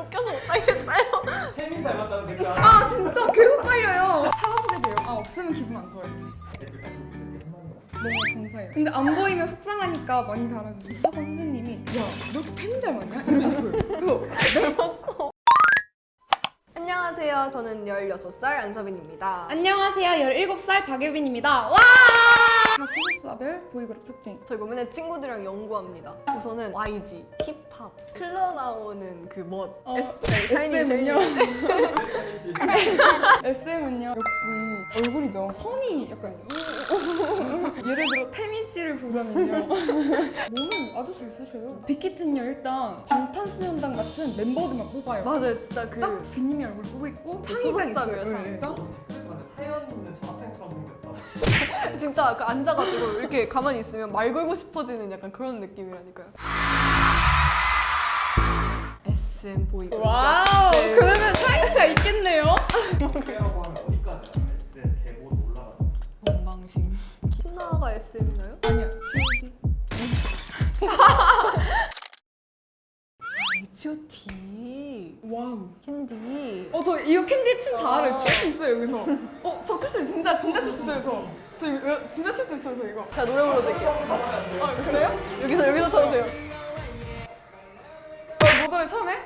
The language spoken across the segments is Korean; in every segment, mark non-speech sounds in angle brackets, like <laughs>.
웃겨서 못하겠어요. 태민 닮았다는 댓글 하나. 아 진짜 계속 깔려요. 찾아보게 돼요. 아 없으면 기분 안 좋아했지. 댓글. 너무 감사해요. 근데 안 보이면 속상하니까 많이 달아주세요. 학원 선생님이 야너 팬 닮았냐? 이러셨어요. 그래서 봤어. 안녕하세요. 저는 16살 안서빈입니다. 안녕하세요. 17살 박예빈입니다. 와! 다 소속사별 보이그룹 특징. 저희 맨날 친구들이랑 연구합니다. 우선은 YG, 힙합, 흘러 나오는 그 멋, 어, S, 네, 샤이니, 샤이니. SM은요? SM은요? 역시 얼굴이죠. 턴이 약간 예를 들어 태민 씨를 보자면요. 몸을 아주 잘 쓰셔요. 빅히트는요 일단 방탄소년단 같은 멤버들만 뽑아요. 맞아요, 진짜 그 딱 비님이 얼굴 보고 있고 그 상의상 있어요. 소속사별 상. 네. 근데 사연 있는 전학생처럼 생겼다. <laughs> 진짜 그 앉아가지고 이렇게 가만히 있으면 말 걸고 싶어지는 약간 그런 느낌이라니까요. SM 보이. 와우. 네. 그러면 차이가 있겠네요. 하면 어디까지. 건방심. 키나가 SM인가요? 아니야. G.O.D. H.O.T. 캔디. 어 저 이거 캔디 춤 다 알아요. 아. 출수 있어요 여기서. 어 저 출 수 있어요. 진짜 진짜 출 수 있어요 저. 저 이거 진짜 출 수 있어요 저 이거. 제가 노래 불러드릴게요. 아 그래요? 여기서 여기서 쳐주세요. 어 모델을 처음 해?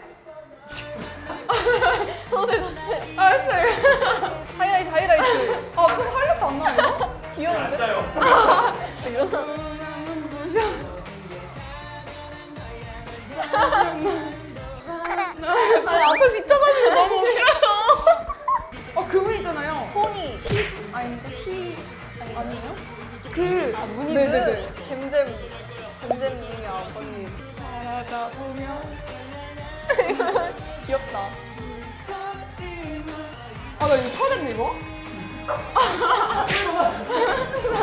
아닌데 히 아니에요? 그 아, 문희그 네네네. 잼잼 잼잼님이 아버님. 살아가 보면 <laughs> 귀엽다. 아나 이거 터졌네 이거? <laughs>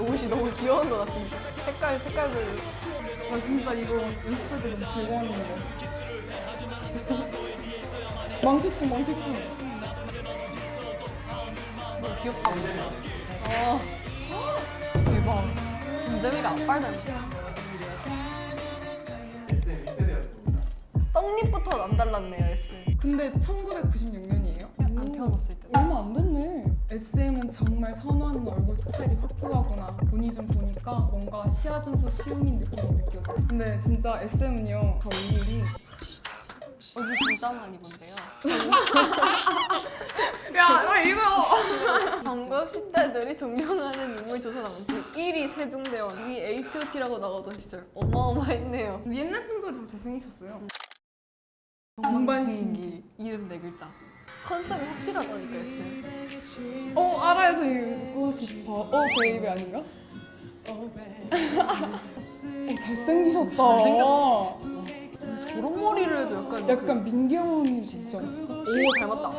옷이 너무 귀여운 것 같은데. 색깔 색깔별로. 아 진짜 이거 연습할 때 너무 즐거웠는데. <laughs> 망치춤 망치춤. 너무 귀엽다. 아 대박. 잼잼이가 앞발 닮았어. SM 1세대였습니다. 떡잎부터 남달랐네요 SM. 근데 1996년이에요? 안 태어났을 때. 얼마 안 됐네. SM은 정말 선호하는 얼굴 스타일이 확고하구나. 분위 좀 보니까 뭔가 시아준수 시우민 느낌이 느껴져. 근데 진짜 SM은요, 다 얼굴이. 얼굴 진짜 많이 본데요. <laughs> 야, 빨리 읽어요! 한국 10대들이 존경하는 인물 조사 당시 1위 세종대왕, 2위 H.O.T.라고 나오던 시절 어마어마했네요. 옛날 분들 다 잘생기셨어요. 동반신기 이름 네 글자. 컨셉이 확실하다니까 SM. 어, 알아요. 저 읽고 싶어. 어, 베이비 아닌가? 어, <laughs> 잘생기셨다. 잘생겼다. 저런 머리를 해도 약간 그- 약간 민경 언니 같지 않았어? 오 닮았다.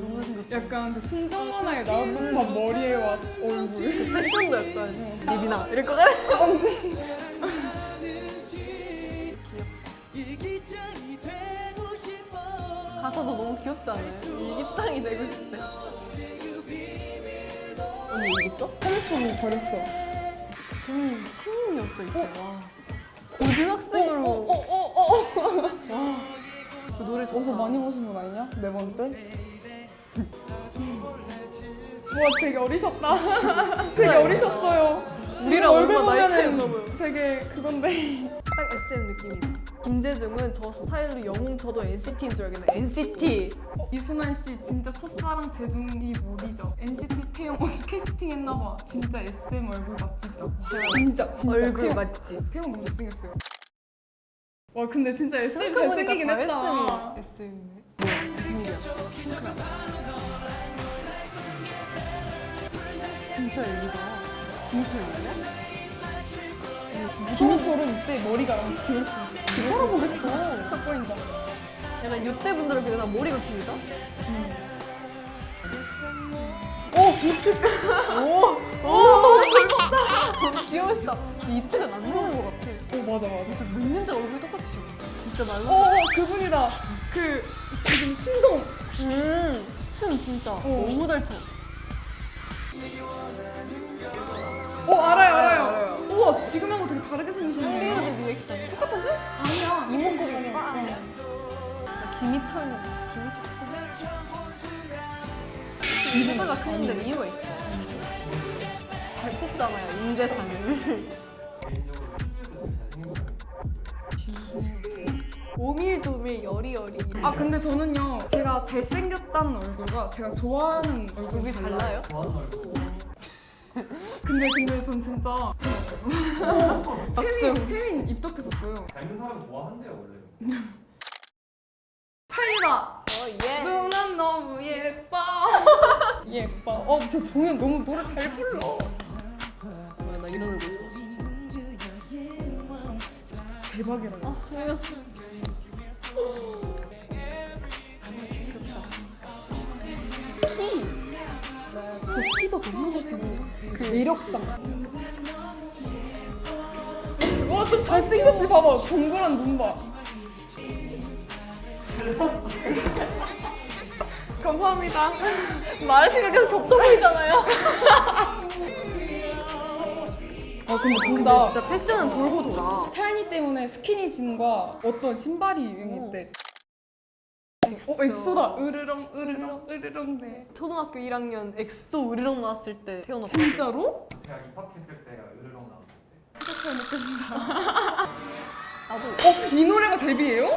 너무. 약간 그 순정만화에 나왔던 듯한 머리에 와 얼굴. 패션도 약간 리비나 이럴 것 같아. 가사도 너무 귀엽지 않아요? 일기장이 되고 싶대. 언니 여기 있어? 핸드폰을 버렸어. 신인 신인이었어 이때. 와. 고등학생으로. 어, 어, 어, 어. <laughs> 와. 그 노래. 어서 많이 보신 분 아니냐? 네 번째? 와 되게 어리셨다. <laughs> 되게 네. 어리셨어요. 우리랑 얼굴 얼마 나이 차이 보면은 보여. 되게 그건데. <laughs> 딱 SM 느낌이네. 김재중은 저 스타일로 영웅 저도 NCT인 줄 알겠네. NCT. 어, 이수만 씨 진짜 첫사랑 재중이 못 잊어. NCT 태용 캐스팅 했나봐. 진짜 SM 얼굴 맛집이다. 진짜 진짜. 얼굴 맞지? 태용 너무 못생겼어요. 와 근데 진짜 SM 잘생기긴 다 했다. SM이네. 뭐야? 무슨 일이야? 진짜 여기다. 김철 일이야? 김철은 이때 머리가 너무 길었어. 살아보겠어. 딱 보인다. 약간 이때 분들은 그냥 머리가 길다? 오 젊었다. 너무 귀여우시다. 이때가 남는 것 같아. 오 맞아 맞아. 진짜 몇 년째 얼굴 똑같으셔. 진짜 날라. 어 그분이다. 그 지금 신동. 음, 춤 진짜 너무 잘 춰. 어 알아요 알아요. 알아요. 우와 지금 하고 되게 다르게 생기셨네요. 한리우드 리액션. 똑같은데? 아니야. 이몽고가 김희철 김희철. 이 회사가 큰 데는 이유가 있어. 잘 뽑잖아요, 인재상을. 오밀조밀 여리여리. 아 근데 저는요 제가 잘생겼다는 얼굴과 제가 좋아하는 얼굴이 얼굴이 달라요. 달라요? 좋아하는 얼굴 근데 근데 전 진짜 태민 태민 입덕했었어요. 닮은 사람 좋아한대요 원래 <laughs> 타이라 어, 예. 누난 너무 예뻐. <laughs> 예뻐. 어 진짜 정현 너무 노래 잘 불러. 나 이런 얼굴 좋아. 대박이라. 아, 소리였어. 키. 그 키도 너무 잘생겨. 그 매력상. 와, 또 잘생겼지? 봐봐. 동그란 눈 봐. <laughs> 감사합니다. 말하시면 계속 겹쳐 보이잖아요. 아, 근데 진짜 진짜 패션은 돌고 돌아. 샤이니 때문에 스키니진과 어떤 신발이 유행했대. 어, 엑소다. 으르렁, 으르렁, 으르렁 네. 초등학교 1학년 엑소 으르렁 나왔을 때 태어났어. 진짜로? 제가 입학했을 때가 으르렁 나왔을 때 생각해 먹겠습니다. 나도. 어, 이 노래가 데뷔예요?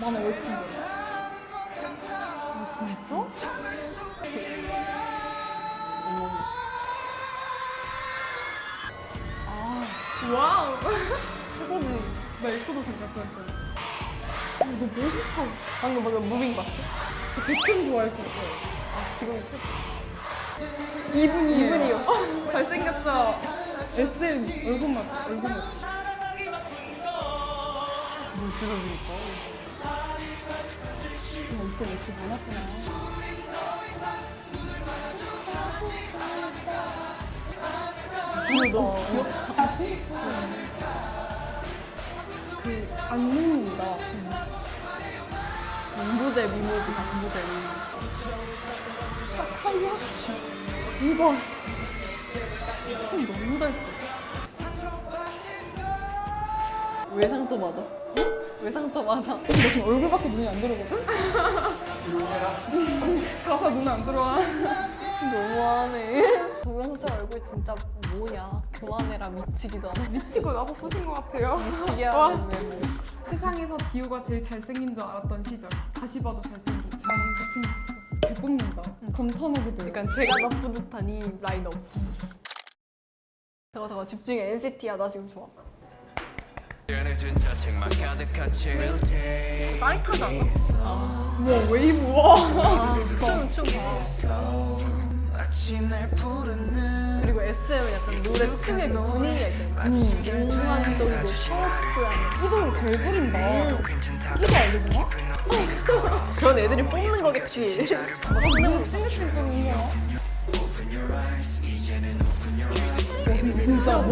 만화 웹툰. 아, 진짜? 아, 와우. <laughs> 최고지. 나 엑소도 잠깐 좋아했잖아. 어, 이거 멋있어. 방금 방금 무빙 봤어? 저 백현 좋아했었어요. 아, 지금. 이분이에요. 이분이요? <laughs> 잘생겼죠? SM 얼굴 맞 얼굴 맞뭐 줄여주니까. 이때 왜 이렇게 많았구나. 이거 너무 귀엽다. 그 안무입니다. 안부제 미모지, 안부제 미모. 이거 춤 너무 잘 춰. 왜 상처받아? 응? 왜 상처받아? 나 지금 얼굴밖에 눈이 안 들어오거든? <laughs> 가사 눈에 안 들어와. <laughs> 너무하네. 동영상 얼굴 진짜 뭐냐? 교환해라 미치기 전에. 미치고 나서 쓰신 것 같아요. 미치게 와. 하는. 세상에서 디오가 제일 잘생긴 줄 알았던 시절. 다시 봐도 잘생긴. 많이 잘생겼어. 잘 뽑는다. 감탄하게 돼. 약간 제가 나쁘듯한 이 라인업. 잠깐 잠깐 집중해 NCT야 나 지금 좋아. 늦은 자책만 가득한 채울 테 짜릿하지 않아? 우와 웨이브 와. 부르는 그리고 SM은 약간 노래 특유의 그 분위기가 있잖아. 몽환적이고 파워풀한 이동이 잘 부린다. 이거 알려주나? 그런 애들이 뽑는 거겠지. 생겼을 거는 거야. 와, 진짜 몸.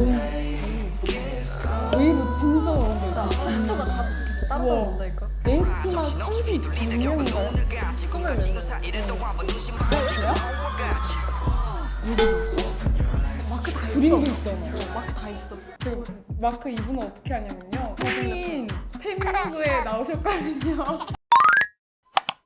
웨이브 진짜 잘한다. 척추가 다 따로 온다니까. NCT만 36명인가요? 스물 몇 마크 다 그림도 있어. 있잖아. 어, 마크 다 있어. 그리고 마크 이분은 어떻게 하냐면요. 태민 태민구에 나오셨거든요.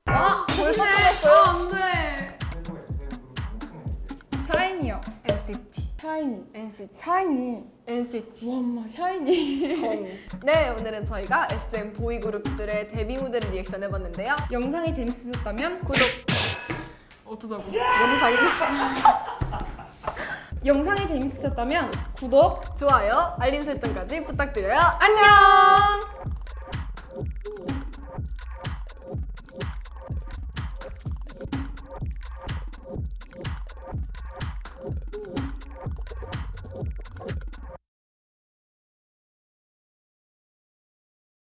아 벌써 끝났어요? 안 돼. 최고 SM 그룹 총 샤이니요. NCT. 샤이니. NCT. 샤이니. NCT. 와 엄마 샤이니. 네, 오늘은 저희가 SM 보이 그룹들의 데뷔 무대를 리액션 해봤는데요. 영상이 재밌으셨다면 구독, 어쩌자고. 영상이 영상이 재밌으셨다면 구독 좋아요, 알림 설정까지 부탁드려요. 안녕!